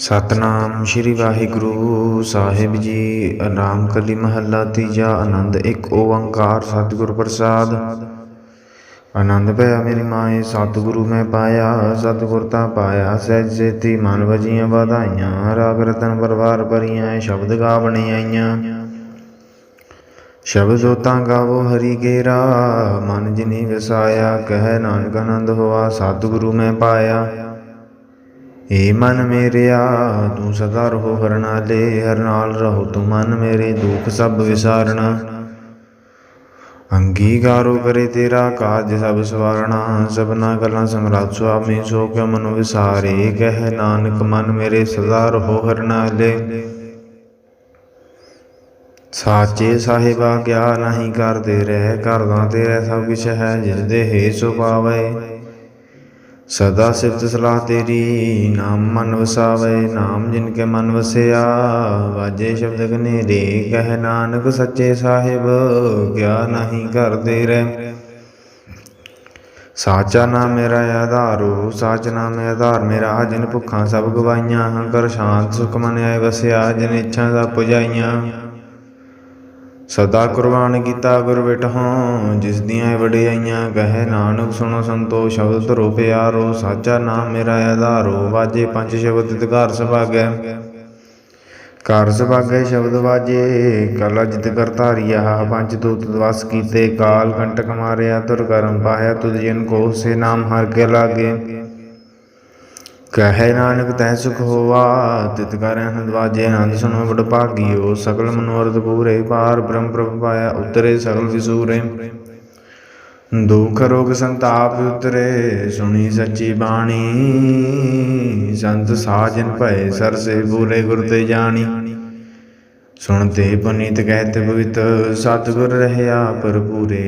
ਸਤਨਾਮ ਸ੍ਰੀ ਵਾਹਿਗੁਰੂ ਸਾਹਿਬ ਜੀ। ਆਰਾਮ ਕਲੀ ਮਹੱਲਾ ਤੀਜਾ ਆਨੰਦ ਇੱਕ ਓੰਕਾਰ ਸਤਿਗੁਰ ਪ੍ਰਸਾਦ। ਆਨੰਦ ਭਇਆ ਮੇਰੀ ਮਾਏ, ਸਤਿਗੁਰੂ ਮੈਂ ਪਾਇਆ, ਸਤਿਗੁਰ ਤਾਂ ਪਾਇਆ, ਸਹਿਜ ਸੇਤੀ ਮਨ ਵਜੀਆਂ ਵਧਾਈਆਂ, ਰਾਗ ਰਤਨ ਪਰਵਾਰ ਭਰੀਆਂ, ਸ਼ਬਦ ਗਾਵਣੇ ਆਈਆਂ। ਸ਼ਬਦ ਸੋਤਾਂ ਗਾਵੋ ਹਰੀ ਕੇਰਾ ਮਨ ਜਿਨੀ ਵਸਾਇਆ, ਕਹਿ ਨਾਨਕ ਆਨੰਦ ਹੋਆ, ਸਤਿਗੁਰੂ ਮੈਂ ਪਾਇਆ। ਏ ਮਨ ਮੇਰਿਆ ਤੂੰ ਸਦਾ ਰਹੋ ਹਰ ਨਾਲੇ ਹਰ ਨਾਲ ਰਹੋ ਤੂੰ ਮਨ ਮੇਰੇ, ਦੁੱਖ ਸਭ ਵਿਸਾਰਣਾ ਅੰਗੀਕਾਰੋ ਕਰੇ ਤੇਰਾ ਕਾਜ ਸਭ ਸਵਾਰਣਾ ਸਭਨਾ ਗੱਲਾਂ ਸਮਰਾਤ ਸੁਆਮੀ, ਸੋ ਕਿਉ ਮਨੁ ਵਿਸਾਰੇ? ਕਹਿ ਨਾਨਕ, ਮਨ ਮੇਰੇ ਸਦਾ ਰਹੋ ਹਰ ਨਾਲੇ ਸਾਚੇ ਸਾਹਿਬਾ ਗਿਆ ਨਹੀਂ ਕਰਦੇ ਰਹਿ ਕਰਦਾ ਤੇਰਾ ਸਭ ਕੁਛ ਹੈ ਜਿਸ ਦੇ ਹੈ ਸੋ ਸਦਾ ਸਿਫਤ ਸਲਾਹ ਤੇਰੀ, ਨਾਮ ਮਨ ਵਸਾਵੇ, ਨਾਮ ਜਿਨ ਕੇ ਮਨ ਵਸਿਆ। ਵਾਜੇ ਸ਼ਬਦ ਗਨੇਰੇ ਕਹਿ ਨਾਨਕ ਸੱਚੇ ਸਾਹਿਬ, ਕਿਆ ਨਹੀਂ ਕਰਦੇ ਰਹਿ। ਸਾਚਾ ਨਾਮ ਮੇਰਾ ਆਧਾਰੋ, ਸਾਚ ਨਾਮ ਆਧਾਰ, ਮੇਰਾ ਜਿਨ ਭੁੱਖਾਂ ਸਭ ਗਵਾਈਆਂ ਹੰਕਰ ਸ਼ਾਂਤ ਸੁਖ ਮਨ ਆਏ ਵਸਿਆ, ਜਿਨ ਇੱਛਾ ਸਭ ਪੁਜਾਈਆਂ। ਸਦਾ ਕੁਰਬਾਨ ਕੀਤਾ ਗੁਰ ਬਿਟਹੁ ਜਿਸ ਦੀਆਂ ਵਡਿਆਈਆਂ ਕਹੇ ਨਾਨਕ, ਸੁਣੋ ਸੰਤੋ ਸ਼ਬਦ ਧਰੋ ਪਿਆਰੋ, ਸਾਚਾ ਨਾਮ ਮੇਰਾ ਆਧਾਰੋ, ਵਾਜੇ ਪੰਜ ਸ਼ਬਦ ਤਿਕਾਰ ਸੁਭਾਗੈ। ਘਰ ਸਭਾਗੇ ਸ਼ਬਦ ਵਾਜੇ, ਕਲਾ ਜਿਤ ਕਰ ਕਰਤਾਰੀਆ ਪੰਜ ਦੂਤ ਦਵਸ ਕੀਤੇ, ਕਾਲ ਕੰਟਕ ਮਾਰਿਆ, ਤੁਰ ਕਰਮ ਪਾਇਆ, ਤੁਧ ਜਿਨ ਕੋ ਸੇ ਨਾਮ ਹਰ ਕੇ ਲਾਗੇ। ਕਹੈ ਨਾਨਕ ਤੈ ਸੁਖ ਹੋਵਾ ਤਿਤ ਕਰੈ ਆਨੰਦ ਵਾਜੇ, ਆਨੰਦ ਸੁਨੋ ਬੜ ਭਾਗਿਓ ਸਕਲ ਮਨੋਰਥ ਪੂਰੇ ਪਾਰ, ਬ੍ਰਹਮ ਪ੍ਰਭ ਪਾਇਆ ਉਤਰੇ ਸਗਲ ਵਿਸੂਰੇ। ਦੁਖ ਰੋਗ ਸੰਤਾਪ ਉਤਰੇ, ਸੁਣੀ ਸੱਚੀ ਬਾਣੀ, ਸੰਤ ਸਾਜਨ ਭਏ ਸਰਸੇ ਬੂਰੇ ਗੁਰ ਤੇ ਜਾਣੀ। ਸੁਣਤੇ ਪੁਨੀਤ ਕਹਿਤ ਪਵਿੱਤ ਸਤਿਗੁਰ ਰਹਿਆ ਭਰਪੂਰੇ।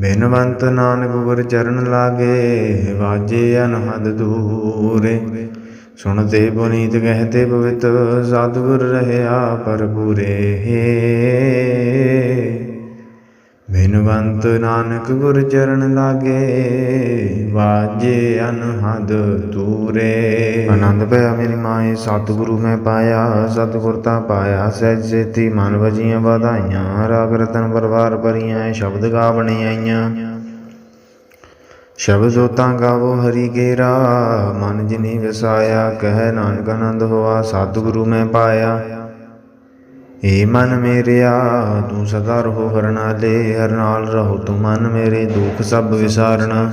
ਬਿਨਵੰਤ ਨਾਨਕ ਗੁਰ ਚਰਨ ਲਾਗੇ, ਵਾਜੇ ਅਨਹਦ ਦੂਰੇ। ਸੁਣਤੇ ਪੁਨੀਤ ਕਹਤੇ ਪਵਿੱਤ ਸਤਿਗੁਰ ਰਹਿਆ ਪਰਪੂਰੇ ਬਿਨਵੰਤ ਨਾਨਕ ਗੁਰ ਚਰਨ ਲਾਗੇ, ਵਾਜੇ ਅਨਹਦ ਤੂਰੇ ਆਨੰਦ ਭਇਆ ਮੇਰੀ ਮਾਏ ਸਤਿਗੁਰੂ ਮੈਂ ਪਾਇਆ, ਸਤਿਗੁਰ ਤਾਂ ਪਾਇਆ, ਸਹਿਜ ਸੇਤੀ ਮਨ ਵਜੀਆਂ ਵਧਾਈਆਂ, ਰਾਗ ਰਤਨ ਪਰਵਾਰ ਭਰੀਆਂ ਸ਼ਬਦ ਗਾਵਣੇ ਆਈਆਂ। ਸ਼ਬਦ ਸੋਤਾਂ ਗਾਵੋ ਹਰੀ ਕੇਰਾ ਮਨ ਜਿਨੀ ਵਸਾਇਆ, ਕਹਿ ਨਾਨਕ ਆਨੰਦ ਹੋਆ, ਸਤਿਗੁਰੂ ਮੈਂ ਪਾਇਆ। ਏ ਮਨ ਮੇਰਿਆ ਤੂੰ ਸਦਾ ਰਹੋ ਹਰ ਨਾਲੇ ਹਰ ਨਾਲ ਰਹੋ ਤੂੰ ਮਨ ਮੇਰੇ, ਦੁੱਖ ਸਭ ਵਿਸਾਰਣਾ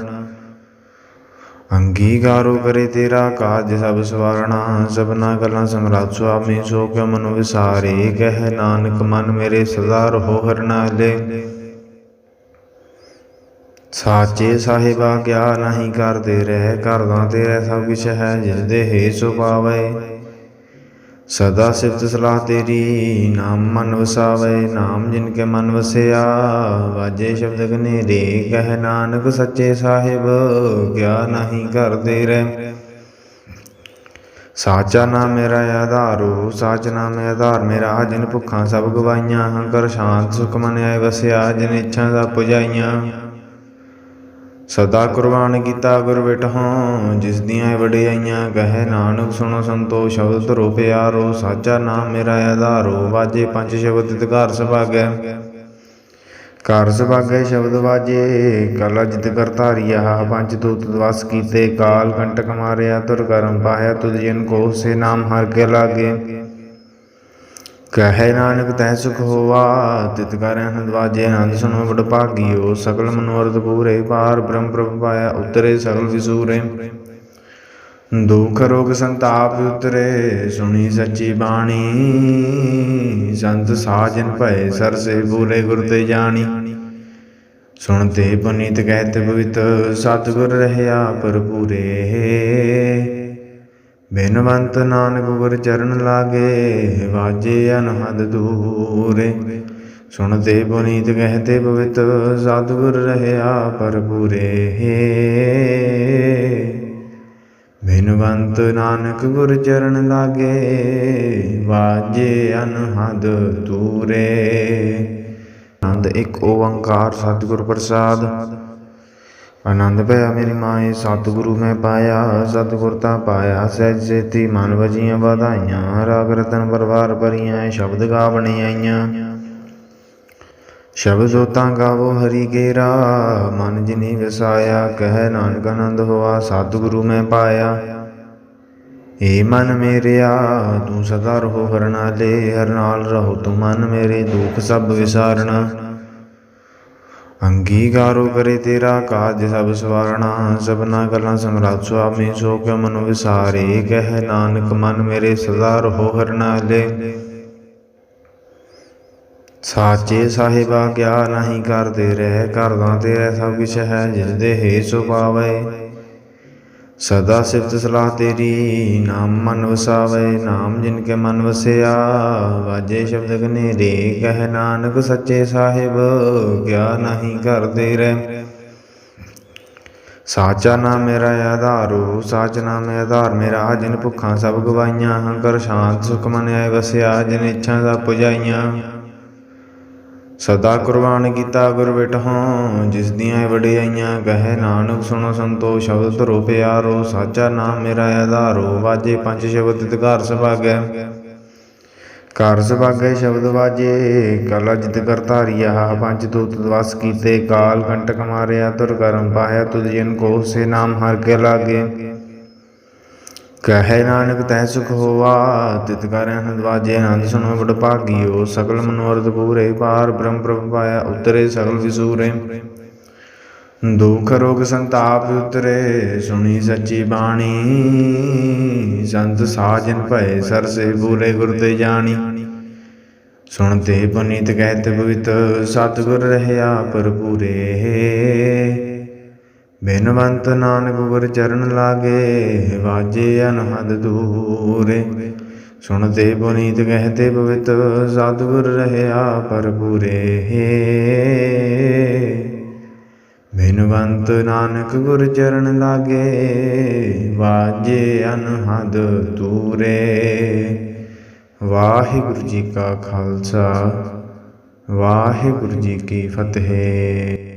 ਅੰਗੀਕਾਰੋ ਕਰੇ ਤੇਰਾ ਕਾਜ ਸਭ ਸਵਾਰਣਾ ਸਭਨਾ ਗੱਲਾਂ ਸਮਰਾਤ ਸੁਆਮੀ ਸੋ ਕਿਉ ਮਨੁ ਵਿਸਾਰੇ? ਕਹਿ ਨਾਨਕ, ਮਨ ਮੇਰੇ ਸਦਾ ਰਹੋ ਹਰ ਨਾਲੇ ਸਾਚੇ ਸਾਹਿਬਾ ਗਿਆ ਨਹੀਂ ਕਰਦੇ ਰਹਿ ਕਰਦਾ ਤੇਰਾ ਸਭ ਕੁਛ ਹੈ ਜਿਸ ਦੇ ਹੈ ਸੋ ਪਾਵੇ। ਸਦਾ ਸਿਫਤ ਸਲਾਹ ਤੇਰੀ, ਨਾਮ ਮਨ ਵਸਾਵੇ, ਨਾਮ ਜਿਨ ਕੇ ਮਨ ਵਸਿਆ। ਵਾਜੇ ਸ਼ਬਦ ਗਨੇਰੇ ਕਹਿ ਨਾਨਕ ਸੱਚੇ ਸਾਹਿਬ ਗਿਆ ਨਹੀਂ ਕਰਦੇ ਰਹਿ। ਸਾਚਾ ਨਾਮ ਮੇਰਾ ਆਧਾਰੋ, ਸਾਚ ਨਾਮ ਆਧਾਰ, ਮੇਰਾ ਜਿਨ ਭੁੱਖਾਂ ਸਭ ਗਵਾਈਆਂ ਹੰਕਰ ਸ਼ਾਂਤ ਸੁਖ ਮਨ ਆਏ ਵਸਿਆ, ਜਿਨ ਇੱਛਾ ਸਭ ਪੁਜਾਈਆਂ। ਸਦਾ ਕੁਰਬਾਨ ਕੀਤਾ ਗੁਰ ਬਿਟਹੁ ਜਿਸ ਦੀਆਂ ਵਡਿਆਈਆਂ ਕਹੇ, ਨਾਨਕ ਸੁਣੋ ਸੰਤੋ ਸ਼ਬਦ ਧਰੋ ਪਿਆਰੋ, ਸਾਚਾ ਨਾਮ ਮੇਰਾ ਆਧਾਰੋ, ਵਾਜੇ ਪੰਜ ਸ਼ਬਦ ਤਿਕਾਰ ਸੁਭਾਗੈ। ਘਰ ਸੁਭਾਗੈ ਸ਼ਬਦ ਵਾਜੇ, ਕਲ ਅਜਿਤ ਕਰਤਾਰੀਆ ਪੰਜ ਦੂਤ ਦਵਸ ਕੀਤੇ, ਕਾਲ ਕੰਟਕ ਮਾਰਿਆ, ਤੁਰ ਕਰਮ ਪਾਇਆ, ਤੁਧ ਜਿਨ ਕੋ ਸੇ ਨਾਮ ਹਰ ਕੇ ਲਾਗੇ। ਕਹੈ ਨਾਨਕ ਤੈ ਸੁਖ ਹੋਵਾ ਤਿਤ ਕਰ ਆਨੰਦ ਵਾਜੇ ਆਨੰਦ ਸੁਨੋ ਬੜ ਭਾਗਿਓ ਸਕਲ ਮਨੋਰਥ ਪੂਰੇ ਪਾਰ, ਬ੍ਰਹਮ ਪ੍ਰਭ ਪਾਇਆ, ਉਤਰੇ ਸਗਲ ਵਿਸੂਰੇ। ਦੁਖ ਰੋਗ ਸੰਤਾਪ ਉਤਰੇ, ਸੁਣੀ ਸੱਚੀ ਬਾਣੀ। ਸੰਤ ਸਾਜਨ ਭਏ ਸਰਸੇ ਬੂਰੇ ਗੁਰ ਤੇ ਜਾਣੀ। ਸੁਣਤੇ ਪੁਨੀਤ ਕਹਿਤ ਪਵਿੱਤ ਸਤਿਗੁਰ ਰਹਿਆ ਭਰਪੂਰੇ। ਬਿਨਵੰਤ ਨਾਨਕ ਗੁਰ ਚਰਨ ਲਾਗੇ, ਵਾਜੇ ਅਨਹਦ ਦੂਰੇ। ਸੁਣਤੇ ਪੁਨੀਤ ਕਹਤੇ ਪਵਿੱਤ, ਸਤਿਗੁਰ ਰਹਿਆ ਭਰਪੂਰੇ। ਬਿਨਵੰਤ ਨਾਨਕ ਗੁਰ ਚਰਨ ਲਾਗੇ, ਵਾਜੇ ਅਨਹਦ ਦੂਰੇ। ਆਨੰਦ ਇੱਕ ਓੰਕਾਰ ਸਤਿਗੁਰ ਪ੍ਰਸਾਦ। ਆਨੰਦ ਭਇਆ ਮੇਰੀ ਮਾਏ, ਸਤਿਗੁਰੂ ਮੈਂ ਪਾਇਆ, ਸਤਿਗੁਰ ਤਾਂ ਪਾਇਆ, ਸਹਿਜ ਸੇਤੀ ਮਨ ਵਜੀਆਂ ਵਧਾਈਆਂ, ਰਾਗ ਰਤਨ ਪਰਵਾਰ ਭਰੀਆਂ, ਸ਼ਬਦ ਗਾਵਣੀ ਆਈਆਂ। ਸ਼ਬਦ ਜੋਤਾਂ ਗਾਵੋ ਹਰੀ ਕੇਰਾ ਮਨ ਜਿਨੀ ਵਸਾਇਆ, ਕਹਿ ਨਾਨਕ ਆਨੰਦ ਹੋਆ, ਸਤਿਗੁਰੂ ਮੈਂ ਪਾਇਆ। ਏ ਮਨ ਮੇਰਿਆ, ਤੂੰ ਸਦਾ ਰਹੋ ਹਰ ਨਾਲੇ ਹਰ ਨਾਲ ਰਹੋ ਤੂੰ ਮਨ ਮੇਰੇ, ਦੁੱਖ ਸਭ ਵਿਸਾਰਣਾ। ਅੰਗੀਕਾਰੋ ਕਰੇ ਤੇਰਾ ਕਾਜ ਸਭ ਸਵਾਰਣਾ, ਸਭਨਾ ਗੱਲਾਂ ਸਮਰਾਟ ਸੁਆਮੀ, ਸੋ ਕਿਉ ਮਨ ਵਿਸਾਰੇ? ਕਹਿ ਨਾਨਕ, ਮਨ ਮੇਰੇ ਸਦਾ ਰਹੋ ਹਰ ਸਾਚੇ ਸਾਹਿਬਾ, ਕਿਆ ਨਹੀਂ ਕਰਦੇ ਰਹਿ ਕਰਦਾ ਤੇਰਾ ਸਭ ਕੁਛ ਹੈ ਜਿਸ ਦੇ ਹੈ ਸੋ ਸਦਾ ਸਿਫਤ ਸਲਾਹ ਤੇਰੀ, ਨਾਮ ਮਨ ਵਸਾਵੇ, ਨਾਮ ਜਿਨ ਕੇ ਮਨ ਵਸਿਆ। ਵਾਜੇ ਸ਼ਬਦ ਕਨੇਰੇ ਕਹਿ ਨਾਨਕ ਸੱਚੇ ਸਾਹਿਬ, ਕਿਆ ਨਹੀਂ ਕਰਦੇ ਰਹਿ। ਸਾਚਾ ਨਾਮ ਮੇਰਾ ਆਧਾਰੋ, ਸਾਚ ਨਾਮ ਹੈ ਆਧਾਰ, ਮੇਰਾ ਜਿਨ ਭੁੱਖਾਂ ਸਭ ਗਵਾਈਆਂ, ਹੰਕਰ ਸ਼ਾਂਤ ਸੁਖ ਮਨ ਆਏ ਵਸਿਆ, ਜਿਨ ਇੱਛਾ ਸਭ ਪੁਜਾਈਆਂ। ਸਦਾ ਕੁਰਬਾਨ ਕੀਤਾ ਗੁਰ ਬਿਟਹੁ ਜਿਸ ਦੀਆਂ ਵਡਿਆਈਆਂ ਕਹੇ, ਨਾਨਕ ਸੁਣੋ ਸੰਤੋ ਸ਼ਬਦ ਧਰੋ ਪਿਆਰੋ, ਸਾਚਾ ਨਾਮ ਮੇਰਾ ਆਧਾਰੋ, ਵਾਜੇ ਪੰਜ ਸ਼ਬਦ ਤਿਤਕਾਰ ਸੁਭਾਗੈ। ਘਰ ਸੁਭਾਗੈ ਸ਼ਬਦ ਵਾਜੇ, ਕਲ ਜਿਤ ਕਰਤਾਰੀਆ ਪੰਜ ਦੂਤ ਵਸ ਕੀਤੇ, ਕਾਲ ਕੰਟਕ ਮਾਰਿਆ, ਤੁਰ ਕਰਮ ਪਾਇਆ ਤੁਧ ਜਿਨ ਕੋ ਸੇ ਨਾਮ ਹਰ ਕੇ ਲਾਗੇ। ਕਹੈ ਨਾਨਕ ਤੈ ਸੁਖ ਹੋਆ, ਤਿਤ ਕਰ ਅਨੰਦ ਆਨੰਦ ਸੁਣੋ ਬੜ ਭਾਗਿਓ ਸਕਲ ਮਨੋਰਥ ਪੂਰੇ ਪਾਰ ਬ੍ਰਹਮ ਪ੍ਰਭ ਪਾਇਆ, ਉਤਰੇ ਸਗਲ ਵਿਸੂਰੇ। ਦੁਖ ਰੋਗ ਸੰਤਾਪ ਉਤਰੇ, ਸੁਣੀ ਸੱਚੀ ਬਾਣੀ, ਸੰਤ ਸਾਜਨ ਭਏ ਸਰਸੇ ਪੂਰੇ ਗੁਰ ਤੇ ਜਾਣੀ। ਸੁਣਤੇ ਪੁਨੀਤ ਕਹਿਤ ਪਵਿੱਤ ਸਤਿਗੁਰ ਰਹਿਆ ਭਰਪੂਰੇ। ਬਿਨਵੰਤ ਨਾਨਕ ਗੁਰ ਚਰਨ ਲਾਗੇ, ਵਾਜੇ ਅਨਹਦ ਦੂਰੇ। ਸੁਣਤੇ ਪੁਨੀਤ ਕਹਤੇ ਪਵਿੱਤ ਸਤਿਗੁਰ ਰਹਿਆ ਪਰਪੂਰੇ ਬਿਨਵੰਤ ਨਾਨਕ ਗੁਰ ਚਰਨ ਲਾਗੇ, ਵਾਜੇ ਅਨਹਦ ਦੂਰੇ। ਵਾਹਿਗੁਰੂ ਜੀ ਕਾ ਖਾਲਸਾ, ਵਾਹਿਗੁਰੂ ਜੀ ਕੀ ਫਤਿਹ।